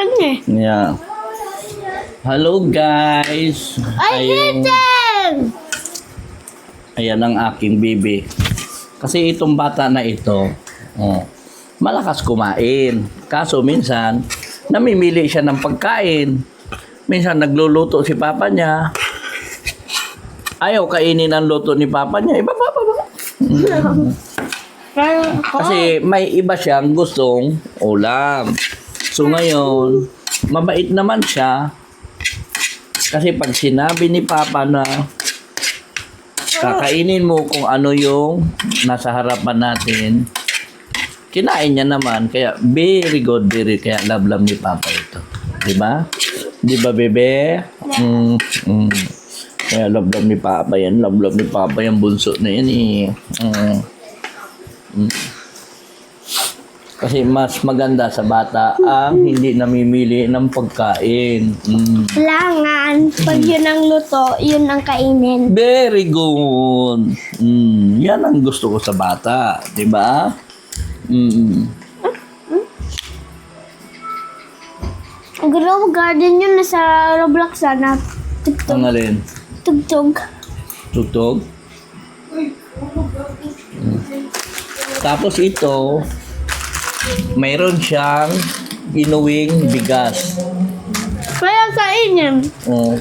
akin eh. Yeah. Hello guys. Ay, Ayun, Ethan! ayan ang aking bibi. Kasi itong bata na ito, oh, malakas kumain. Kaso minsan, namimili siya ng pagkain. Minsan nagluluto si papa niya. Ayaw kainin ang luto ni papa niya. Iba, papa, ako, Kasi may iba siyang gustong ulam. So ngayon, mabait naman siya. Kasi pag sinabi ni Papa na kakainin mo kung ano yung nasa harapan natin, kinain niya naman. Kaya very good, very kaya love love ni Papa ito. Di ba? Di ba, bebe? Mm, mm. Kaya love love ni Papa yan. Love love ni Papa yung bunso na yan eh. Mm. Kasi mas maganda sa bata ang hindi namimili ng pagkain. Mm. kailangan, pag yun ang luto, yun ang kainin. Very good. Mm. Yan ang gusto ko sa bata. Di ba? Mm. Grow garden yun nasa Roblox ah, na tugtog. Ang alin? Tugtog. Tugtog? Mm. Tapos ito, mayroon siyang inuwing bigas. Kaya kainin. Oh.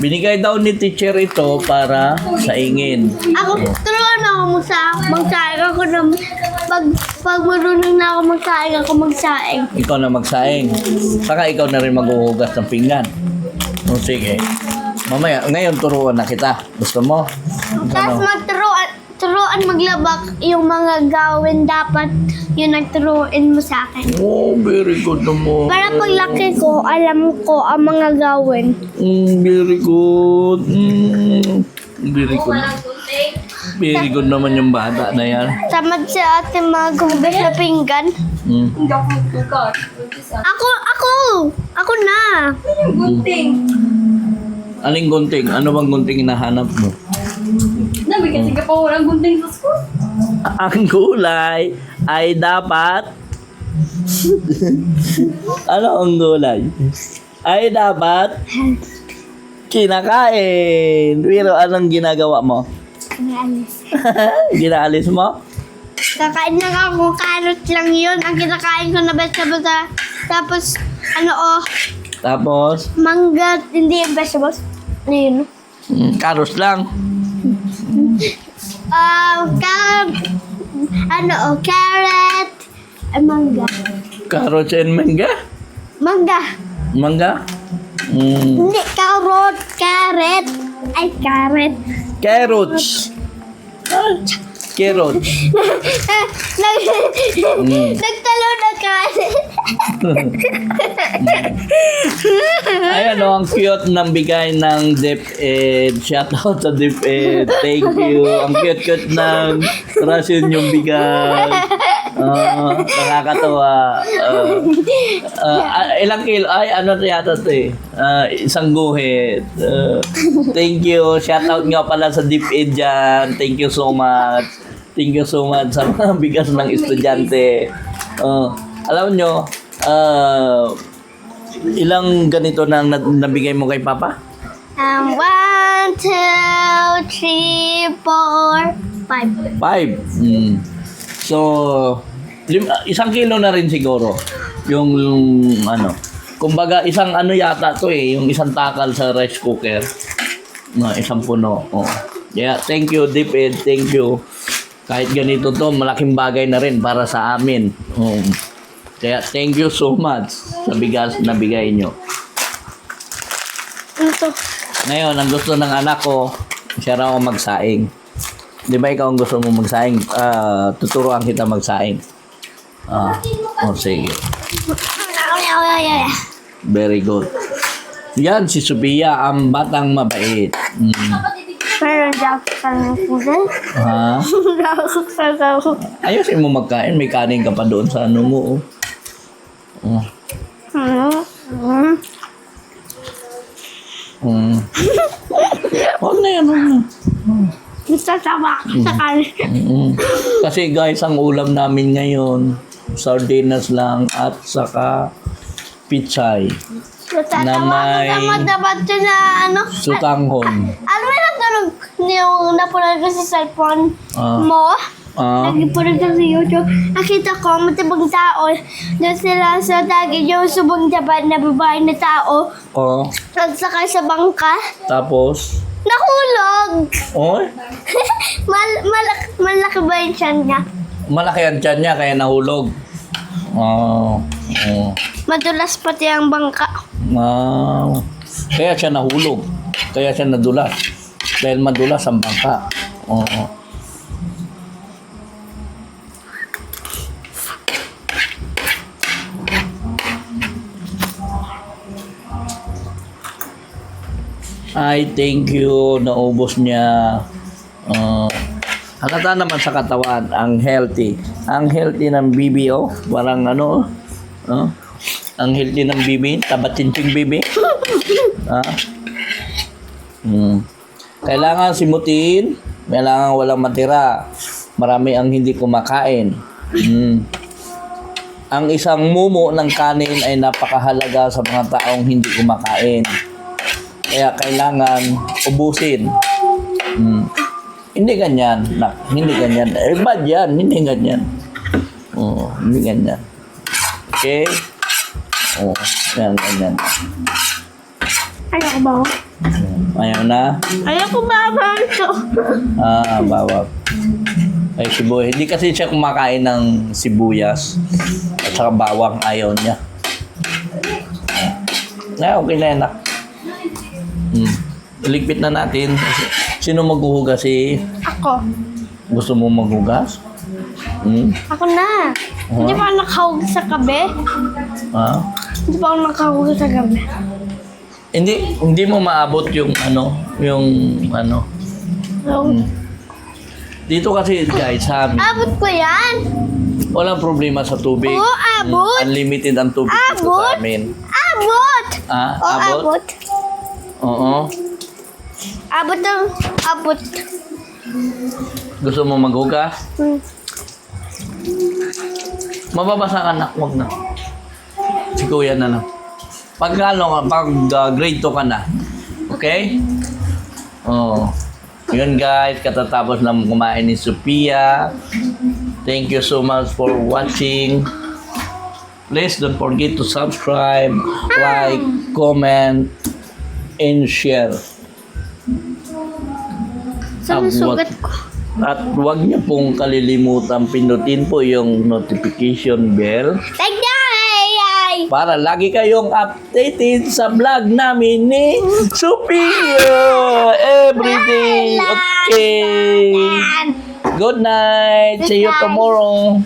Binigay daw ni teacher ito para sa ingin. Ako, turuan ako magsa magsaing ako na pag, pag marunong na ako magsaing, ako magsaing. Ikaw na magsaing. Saka ikaw na rin maghuhugas ng pinggan. O sige. Mamaya, ngayon turuan na kita. Gusto mo? Tapos Ano? Turuan maglabak yung mga gawin dapat yun ang turuin mo sa akin. Oh, very good naman. Para paglaki ko, alam ko ang mga gawin. Mm, very good. Mm, very good. Very good naman yung bata na yan. Tamad sa ating mga gugas na pinggan. Mm. Ako. Ako, ako! Na! Yung gunting. Aling gunting? Ano bang gunting hinahanap mo? Nabi kasi ka pa walang gunting sa school. Ang gulay ay dapat... ano ang gulay? Ay dapat kinakain. Pero anong ginagawa mo? Alis. Ginaalis mo? Kakain lang ako, carrot lang yun. Ang kinakain ko na vegetables. ah. Tapos, ano oh, Tapos, mangga, hindi yung vegetables. Ano yun? mm, karos lang. Ah, carrot, ano oh, carrot, ay mangga. Carrots and mangga? Mangga. Mangga? Mm. Hindi, carrot, carrot. Ay, carrot. Carrots. Ah, carrots. Nag, Mm. Nagtalo na carrot. Ay, ano, ang cute ng bigay ng DepEd. Shout out sa DepEd. Thank you. Ang cute-cute ng rason yung bigay. Ah, nakakatawa. Ah, ah, ilang kilo? Ay, ano yata ito eh. Ah, isang guhit. Ah, thank you. Shout out nga pala sa DepEd dyan. Thank you so much. Thank you so much sa mga bigas ng estudyante. Ah, alam nyo, ah, ilang ganito na ang na- nabigay mo kay Papa? Um, one, two, three, four, five. Five. Mm. So, lim- isang kilo na rin siguro. Yung, yung ano. Kumbaga, isang ano yata to eh. Yung isang takal sa rice cooker. Na isang puno. Oh. Yeah, thank you, Deep Ed. Thank you. Kahit ganito to, malaking bagay na rin para sa amin. Oh. Kaya thank you so much sa bigas na bigay nyo. Ano? Ngayon, ang gusto ng anak ko, siya raw magsaing. Di ba ikaw ang gusto mo magsaing? Ah, tuturuan kita magsaing. Ah, oh, sige. Very good. Yan, si Sophia, ang batang mabait. Mm. Pero hindi ako kalakusan. Ha? Hindi ako kalakusan. Ayusin mo magkain. May kanin ka pa doon sa ano mo. Oh. Oh. Hmm? Mm. Huwag na yan, huwag na. Nasasama ka sa kanin. Mm. Kasi guys, ang ulam namin ngayon, sardinas lang at saka pichay, Na may- na ano. sutanghon. Ano ba natulog yung napunan ko sa cellphone Ah. mo? Ah, Nagpunan ko sa YouTube. Nakita ko, matibang tao. Doon sila sa tagig yung subong dapat na babae na tao. oh, Nagsakay sa bangka. tapos, Nahulog! oh, Mal malak malaki ba yung tiyan niya? Malaki ang tiyan niya kaya nahulog. Oh, oh. Madulas pati ang bangka. Ah, kaya siya nahulog. Kaya siya nadulas. Dahil madulas ang bangka. Oo. Ay, thank you. Naubos niya. Halata naman sa katawan, ang healthy. Ang healthy ng BBO, parang ano, oh, ang healthy ng bibi, tabat chinching bibi. ha? Hmm. Kailangan simutin, kailangan walang matira. Marami ang hindi kumakain. Hmm. Ang isang mumo ng kanin ay napakahalaga sa mga taong hindi kumakain. Kaya kailangan ubusin. Hmm. Hindi ganyan. Na, hindi ganyan. Eh, bad yan. Hindi ganyan. Oo, hindi ganyan. Okay? Oo, yan, ganyan. Ayoko ba? Ayaw na? Ayoko ba ba ito? Ah, bawal. Ay, sibuyas. Hindi kasi siya kumakain ng sibuyas. At saka bawang ayaw niya. Na, okay na yan. nak. Hmm. Iligpit na natin. Sino maghuhugas si... Ako. Gusto mo maghugas? Hmm? Ako na. Hindi pa ako nakahug sa gabi. Ha? Hindi pa ako nakahug sa gabi. Hindi, hindi mo maabot yung ano, yung ano. So, Dito kasi guys, sa amin, abot ko yan. walang problema sa tubig. Oo, abot. Hmm, Unlimited ang tubig dito Abot? sa amin. Abot! Ah, O, abot? abot. Oo. Abot ng abot. Gusto mo maghugas? Hmm. Mababasa ka na, huwag na. Si kuya na lang. Pag ano ka, pag uh, grade 2 ka na. Okay? Oo. Yun guys, katatapos lang kumain ni Sophia. Thank you so much for watching. Please don't forget to subscribe, like, comment, and share. Ah, sugat ko? At huwag niyo pong kalilimutan pindutin po yung notification bell! Ay, ay. para lagi kayong updated sa vlog namin ni Sophia everyday. Okay. Good night. See you tomorrow.